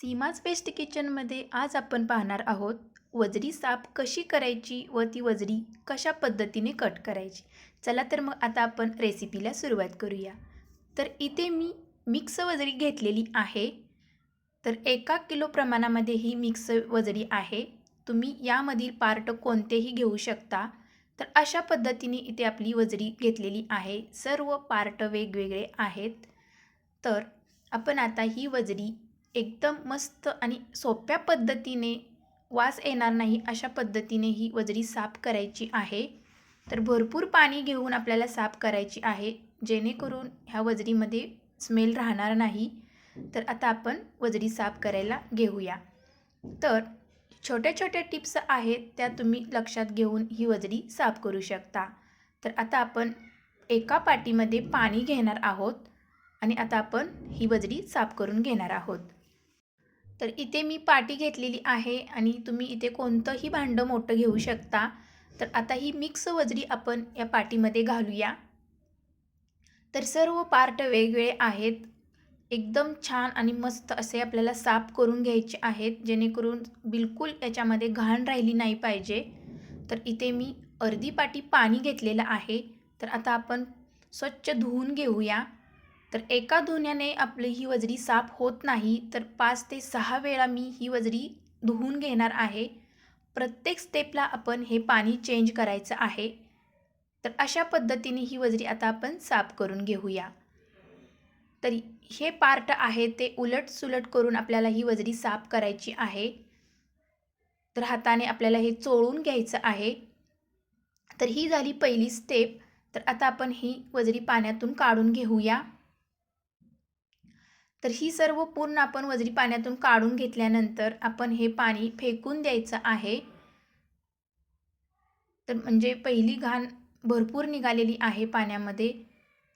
Seema's best किचनमध्ये आज आपण पाहणार आहोत वजरी साप कशी करायची व ती वजरी कशा पद्धतीने कट करायची. चला तर मग आता आपण रेसिपीला सुरुवात करूया. तर इथे मी मिक्स वजरी घेतलेली आहे. तर एका किलो प्रमाणामध्ये ही मिक्स वजरी आहे. तुम्ही यामधील पार्ट कोणतेही घेऊ शकता. तर अशा पद्धतीने इथे आपली वजरी घेतलेली आहे. सर्व पार्ट वेगवेगळे आहेत. तर आपण आता ही वजरी एकदम मस्त आणि सोप्या पद्धतीने वास येणार नाही अशा पद्धतीने ही वजरी साफ करायची आहे. तर भरपूर पाणी घेऊन आपल्याला साफ करायची आहे. जेणेकरून ह्या वजरीमध्ये स्मेल राहणार नाही. तर आता आपण वजरी साफ करायला घेऊया. तर छोट्या छोट्या टिप्स आहेत त्या तुम्ही लक्षात घेऊन ही वजरी साफ करू शकता. तर आता आपण एका पाटीमध्ये पाणी घेणार आहोत आणि आता आपण ही वजरी साफ करून घेणार आहोत. तर इथे मी पाटी घेतलेली आहे आणि तुम्ही इथे कोणतंही भांडं मोठं घेऊ शकता. तर आता ही मिक्स वजरी आपण या पाटीमध्ये घालूया. तर सर्व पार्ट वेगवेगळे आहेत. एकदम छान आणि मस्त असे आपल्याला साफ करून घ्यायचे आहेत जेणेकरून बिलकुल याच्यामध्ये घाण राहिली नाही पाहिजे. तर इथे मी अर्धी पाटी पाणी घेतलेलं आहे. तर आता आपण स्वच्छ धुवून घेऊया. तर एका धुण्याने आपली ही वजरी साफ होत नाही तर पाच ते सहा वेळा मी ही वजरी धुवून घेणार आहे. प्रत्येक स्टेपला आपण हे पाणी चेंज करायचं आहे. तर अशा पद्धतीने ही वजरी आता आपण साफ करून घेऊया. तर हे पार्ट आहे ते उलट सुलट करून आपल्याला ही वजरी साफ करायची आहे. तर हाताने आपल्याला हे चोळून घ्यायचं आहे. तर ही झाली पहिली स्टेप तर आता आपण ही वजरी पाण्यातून काढून घेऊया. तर ही सर्व पूर्ण आपण वजरी पाण्यातून काढून घेतल्यानंतर आपण हे पाणी फेकून द्यायचं आहे. तर म्हणजे पहिली घाण भरपूर निघालेली आहे पाण्यामध्ये.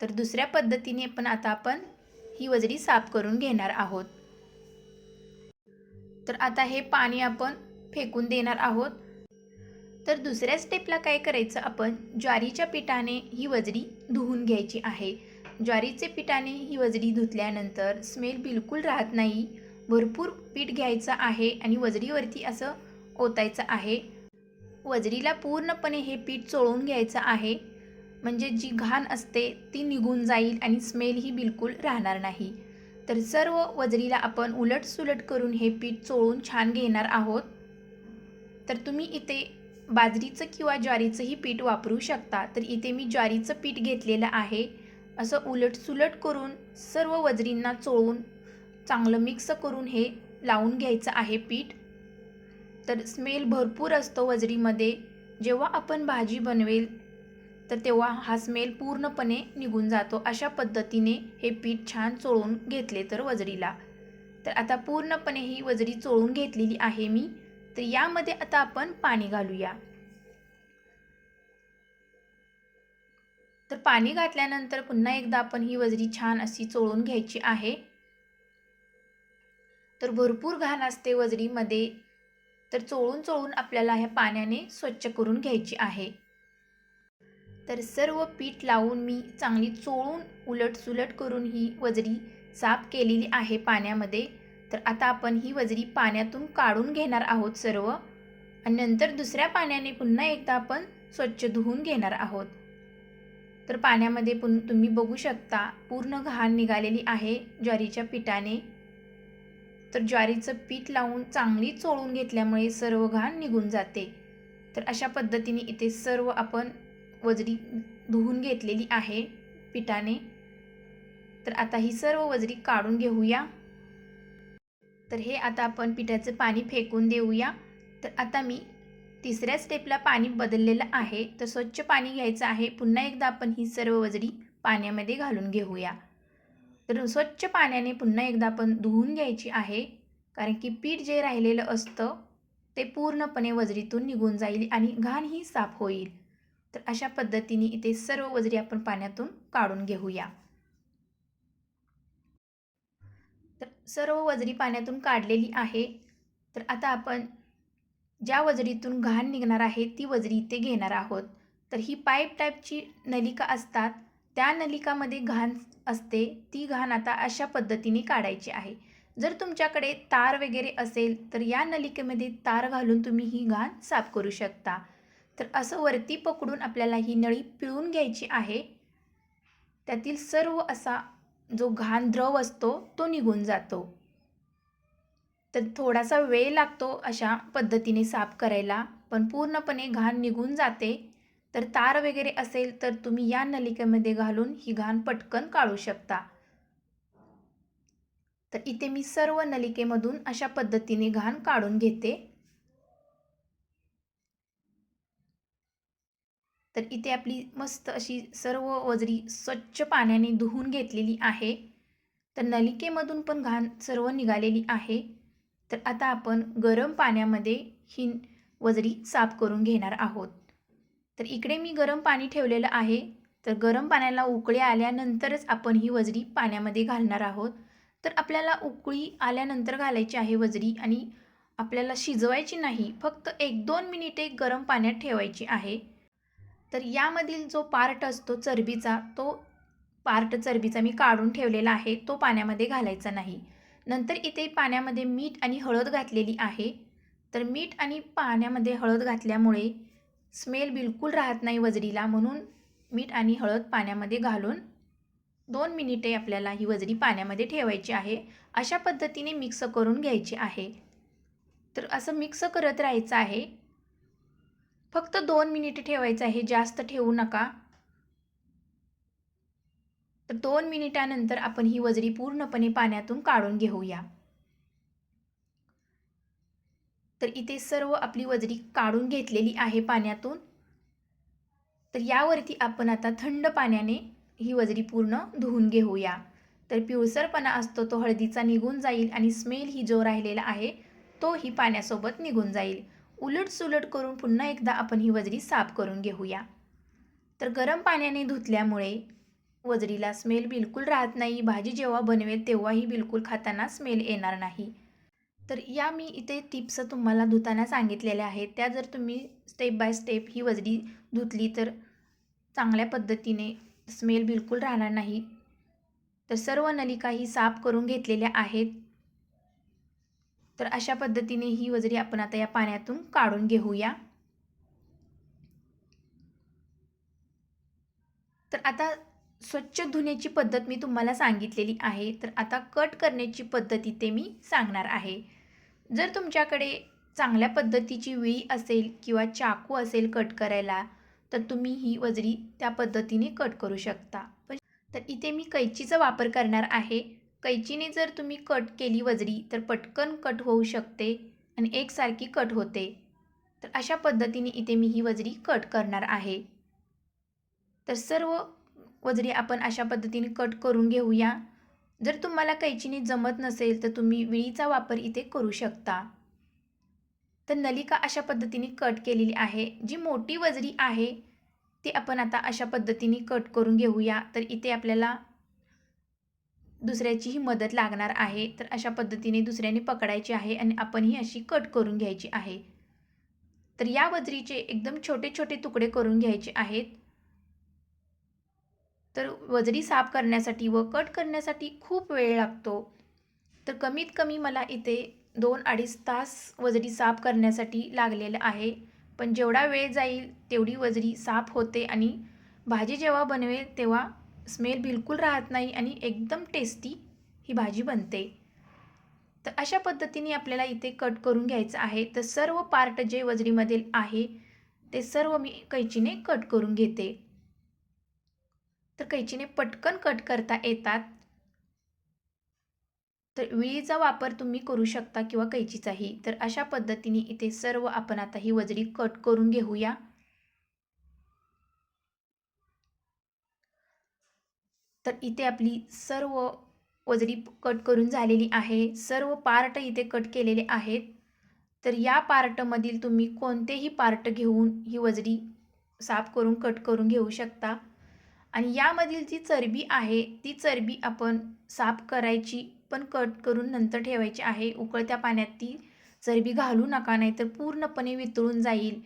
तर दुसऱ्या पद्धतीने पण आता आपण ही वजरी साफ करून घेणार आहोत. तर आता हे पाणी आपण फेकून देणार आहोत. तर दुसऱ्या स्टेपला काय करायचं? आपण ज्वारीच्या पिठाने ही वजरी धुवून घ्यायची आहे. ज्वारीचे पिठाने ही वजरी धुतल्यानंतर स्मेल बिलकुल राहत नाही. भरपूर पीठ घ्यायचं आहे आणि वजरीवरती असं ओतायचं आहे. वजरीला पूर्णपणे हे पीठ चोळून घ्यायचं आहे. म्हणजे जी घाण असते ती निघून जाईल आणि स्मेलही बिलकुल राहणार नाही. तर सर्व वजरीला आपण उलटसुलट करून हे पीठ चोळून छान घेणार आहोत. तर तुम्ही इथे बाजरीचं किंवा ज्वारीचंही पीठ वापरू शकता. तर इथे मी ज्वारीचं पीठ घेतलेलं आहे. असं उलटसुलट करून सर्व वजरींना चोळून चांगलं मिक्स करून हे लावून घ्यायचं आहे पीठ. तर स्मेल भरपूर असतो वजरीमध्ये. जेव्हा आपण भाजी बनवेल तर तेव्हा हा स्मेल पूर्णपणे निघून जातो. अशा पद्धतीने हे पीठ छान चोळून घेतले तर वजरीला. तर आता पूर्णपणे ही वजरी चोळून घेतलेली आहे मी. तर यामध्ये आता आपण पाणी घालूया. तर पाणी घातल्यानंतर पुन्हा एकदा आपण ही वजरी छान अशी चोळून घ्यायची आहे. तर भरपूर घाण असते वजरीमध्ये. तर चोळून चोळून आपल्याला ह्या पाण्याने स्वच्छ करून घ्यायची आहे. तर सर्व पीठ लावून मी चांगली चोळून उलटसुलट करून ही वजरी साफ केलेली आहे पाण्यामध्ये. तर आता आपण ही वजरी पाण्यातून काढून घेणार आहोत सर्व. आणि नंतर दुसऱ्या पाण्याने पुन्हा एकदा आपण स्वच्छ धुवून घेणार आहोत. तर पाण्यामध्ये पुन तुम्ही बघू शकता पूर्ण घाण निघालेली आहे ज्वारीच्या पिठाने. तर ज्वारीचं पीठ लावून चांगली चोळून घेतल्यामुळे सर्व घाण निघून जाते. तर अशा पद्धतीने इथे सर्व आपण वजरी धुवून घेतलेली आहे पिठाने. तर आता ही सर्व वजरी काढून घेऊया. तर हे आता आपण पिठाचं पाणी फेकून देऊया. तर आता मी तिसऱ्या स्टेपला पाणी बदललेलं आहे तर स्वच्छ पाणी घ्यायचं आहे. पुन्हा एकदा आपण ही सर्व वजरी पाण्यामध्ये घालून घेऊया. तर स्वच्छ पाण्याने पुन्हा एकदा आपण धुवून घ्यायची आहे कारण की पीठ जे राहिलेलं असतं ते पूर्णपणे वजरीतून निघून जाईल आणि घाण ही साफ होईल. तर अशा पद्धतीने इथे सर्व वजरी आपण पाण्यातून काढून घेऊया. तर सर्व वजरी पाण्यातून काढलेली आहे. तर आता आपण ज्या वजरीतून घाण निघणार आहे ती वजरी इथे घेणार आहोत. तर ही पाईप टाईपची नलिका असतात. त्या नलिकामध्ये घाण असते ती घाण आता अशा पद्धतीने काढायची आहे. जर तुमच्याकडे तार वगैरे असेल तर या नलिकेमध्ये तार घालून तुम्ही ही घाण साफ करू शकता. तर असं वरती पकडून आपल्याला ही नळी पिळून घ्यायची आहे. त्यातील सर्व असा जो घाण द्रव असतो तो निघून जातो. तर थोडासा वेळ लागतो अशा पद्धतीने साफ करायला. पण पूर्णपणे घाण निघून जाते. तर तार वगैरे असेल तर तुम्ही या नलिकेमध्ये घालून ही घाण पटकन काढू शकता. तर इथे मी सर्व नलिकेमधून अशा पद्धतीने घाण काढून घेते. तर इथे आपली मस्त अशी सर्व वजरी स्वच्छ पाण्याने धुवून घेतलेली आहे. तर नलिकेमधून पण घाण सर्व निघालेली आहे. तर आता आपण गरम पाण्यामध्ये ही वजरी साफ करून घेणार आहोत. तर इकडे मी गरम पाणी ठेवलेलं आहे. तर गरम पाण्याला उकळी आल्यानंतरच आपण ही वजरी पाण्यामध्ये घालणार आहोत. तर आपल्याला उकळी आल्यानंतर घालायची आहे वजरी आणि आपल्याला शिजवायची नाही फक्त एक दोन मिनिटे गरम पाण्यात ठेवायची आहे. तर यामधील जो पार्ट असतो चरबीचा तो पार्ट चरबीचा मी काढून ठेवलेला आहे तो पाण्यामध्ये घालायचा नाही. नंतर इथे पाण्यामध्ये मीठ आणि हळद घातलेली आहे. तर मीठ आणि पाण्यामध्ये हळद घातल्यामुळे स्मेल बिलकुल राहत नाही वजरीला म्हणून मीठ आणि हळद पाण्यामध्ये घालून दोन मिनिटे आपल्याला ही वजरी पाण्यामध्ये ठेवायची आहे. अशा पद्धतीने मिक्स करून घ्यायची आहे. तर असं मिक्स करत राहायचं आहे. फक्त दोन मिनिटे ठेवायचं आहे. जास्त ठेवू नका. दोन मिनिटानंतर आपण ही वजरी पूर्णपणे पाण्यातून काढून घेऊया. तर इथे सर्व आपली वजरी काढून घेतलेली आहे पाण्यातून. तर यावरती आपण आता थंड पाण्याने ही वजरी पूर्ण धुवून घेऊया. तर पिवळसरपणा असतो तो हळदीचा निघून जाईल आणि स्मेल ही जो राहिलेला आहे तो ही पाण्यासोबत निघून जाईल. उलट सुलट करून पुन्हा एकदा आपण ही वजरी साफ करून घेऊया. तर गरम पाण्याने धुतल्यामुळे वजरीला स्मेल बिलकुल राहत नाही. भाजी जेव्हा बनवेल तेव्हाही बिलकुल खाताना स्मेल येणार नाही. तर या मी इथे टिप्स तुम्हाला धुताना सांगितलेल्या आहेत. त्या जर तुम्ही स्टेप बाय स्टेप ही वजडी धुतली तर चांगल्या पद्धतीने स्मेल बिलकुल राहणार नाही. तर सर्व नलिका ही साफ करून घेतलेल्या आहेत. तर अशा पद्धतीने ही वजरी आपण आता या पाण्यातून काढून घेऊया. तर आता स्वच्छ धुण्याची पद्धत मी तुम्हाला सांगितलेली आहे तर आता कट करण्याची पद्धती ते मी सांगणार आहे. जर तुमच्याकडे चांगल्या पद्धतीची विळी असेल किंवा चाकू असेल कट करायला तर तुम्ही ही वजरी त्या पद्धतीने कट करू शकता. पण तर इथे मी कैचीचा वापर करणार आहे. कैचीने जर तुम्ही कट केली वजरी तर पटकन कट होऊ शकते आणि एकसारखी कट होते. तर अशा पद्धतीने इथे मी ही वजरी कट करणार आहे. तर सर्व वजरी आपण अशा पद्धतीने कट करून घेऊया. जर तुम्हाला कैचीने जमत नसेल तर तुम्ही विळीचा वापर इथे करू शकता. तर नलिका अशा पद्धतीने कट केलेली आहे. जी मोठी वजरी आहे ती आपण आता अशा पद्धतीने कट करून घेऊया. तर इथे आपल्याला दुसऱ्याचीही मदत लागणार आहे. तर अशा पद्धतीने दुसऱ्याने पकडायची आहे आणि आपण ही अशी कट करून घ्यायची आहे. तर या वजरीचे एकदम छोटे छोटे तुकडे करून घ्यायचे आहेत. तर वजरी साफ करण्यासाठी व कट करण्यासाठी खूप वेळ लागतो. तर कमीत कमी मला इथे दोन अडीच तास वजडी साफ करण्यासाठी लागलेलं आहे. पण जेवढा वेळ जाईल तेवढी वजरी साफ होते आणि भाजी जेव्हा बनवेल तेव्हा स्मेल बिलकुल राहत नाही आणि एकदम टेस्टी ही भाजी बनते. तर अशा पद्धतीने आपल्याला इथे कट करून घ्यायचं आहे. तर सर्व पार्ट जे वजडीमधील आहे ते सर्व मी कैचीने कट करून घेते. तर कैचीने पटकन कट करता येतात. तर विळीचा वापर तुम्ही करू शकता किंवा कैचीचाही. तर अशा पद्धतीने इथे सर्व आपण आता ही वजडी कट करून घेऊया. तर इथे आपली सर्व वजडी कट करून झालेली आहे. सर्व पार्ट इथे कट केलेले आहेत. तर या पार्टमधील तुम्ही कोणतेही पार्ट घेऊन ही वजडी साफ करून कट करून घेऊ शकता. आणि यामधील जी चरबी आहे ती चरबी आपण साफ करायची पण कट करून नंतर ठेवायची आहे. उकळत्या पाण्यात ती चरबी घालू नका नाहीतर पूर्णपणे वितळून जाईल.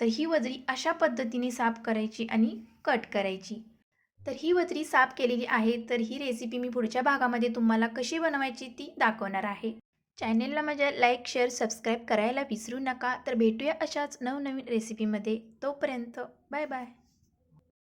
तर ही वजरी अशा पद्धतीने साफ करायची आणि कट करायची. तर ही वजरी साफ केलेली आहे तर ही रेसिपी मी पुढच्या भागामध्ये तुम्हाला कशी बनवायची ती दाखवणार आहे. चॅनेलला माझ्या लाईक शेअर सबस्क्राईब करायला विसरू नका. तर भेटूया अशाच नवनवीन रेसिपीमध्ये तोपर्यंत बाय बाय